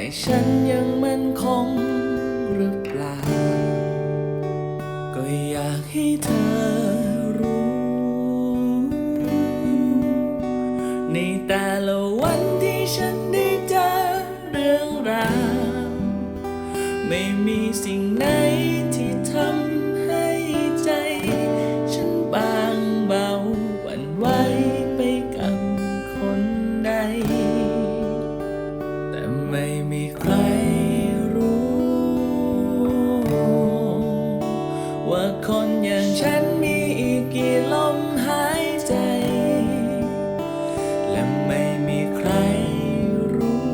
แต่ฉันยังมั่นคงหรือเปล่า ก็อยากให้เธอรู้ ในแต่ละวันที่ฉันได้เจอเรื่องราว ไม่มีสิ่งไหน ฉันมีอีกกี่ลมหายใจ และไม่มีใครรู้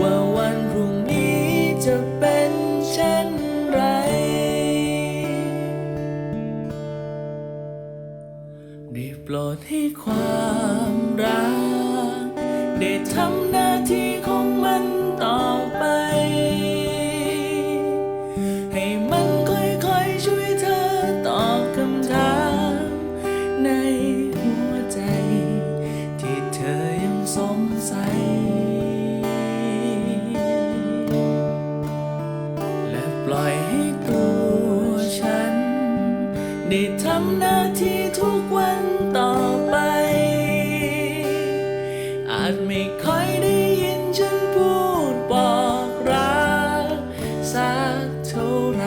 ว่าวันพรุ่งนี้จะเป็นเช่นไร ได้โปรดให้ความรัก ได้ทำหน้า ล่อยให้ตัวฉัน ได้ทำหน้าที่ทุกวันต่อไป อาจไม่ค่อยได้ยินฉันพูดบอกรักสักเท่าไร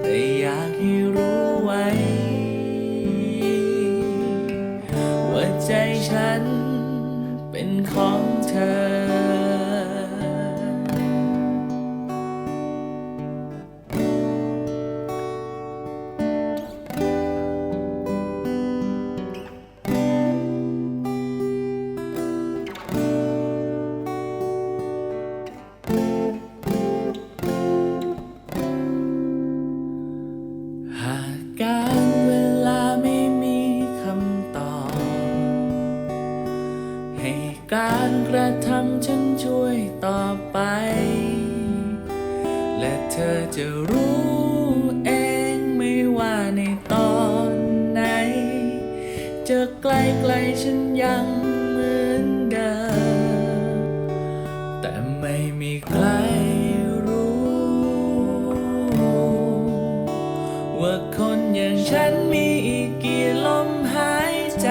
แต่อยากให้รู้ไว้ ว่าใจฉันเป็นของเธอ การกระทำฉันช่วยต่อไป และเธอจะรู้เองไม่ว่าในตอนไหน จะใกล้ไกลฉันยังเหมือนเดิม แต่ไม่มีใครรู้ ว่าคนอย่างฉันมีอีกกี่ลมหายใจ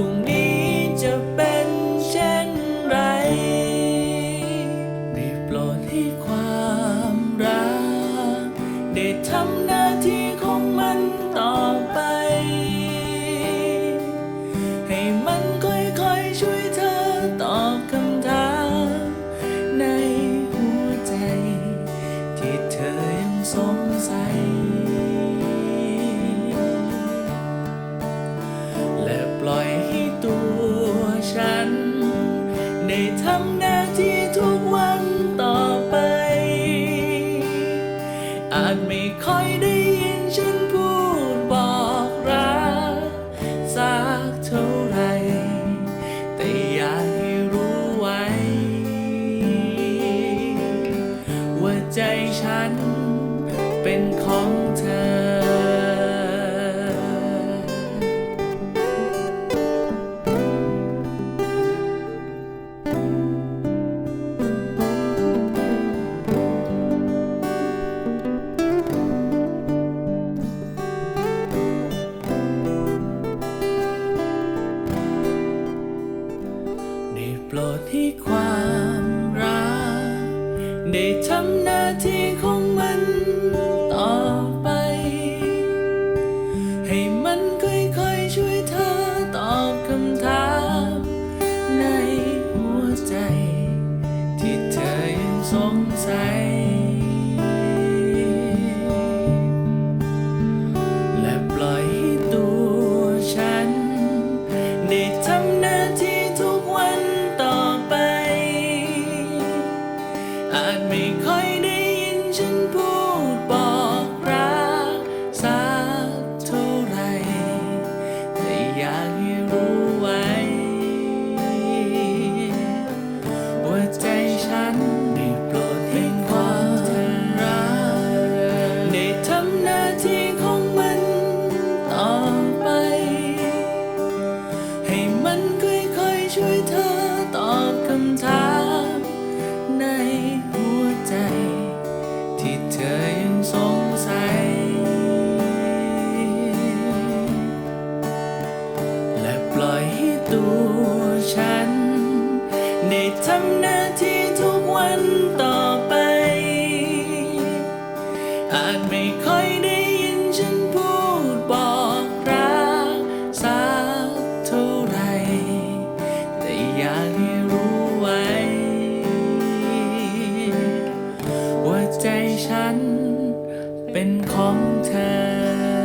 วัน ทำหน้าที่ทุกวันต่อไป อาจไม่ค่อยได้ยินฉันพูดบอกรักสักเท่าไร แต่อยากให้รู้ไว้ ว่าใจฉันเป็นของเธอ ความรัก ได้ทำหน้าที่ของมัน and อาจไม่ค่อยได้ยินฉันพูดบอกรักสักเท่าไหรแต่อยากให้รู้ไว้ ว่าใจฉันเป็นของเธอ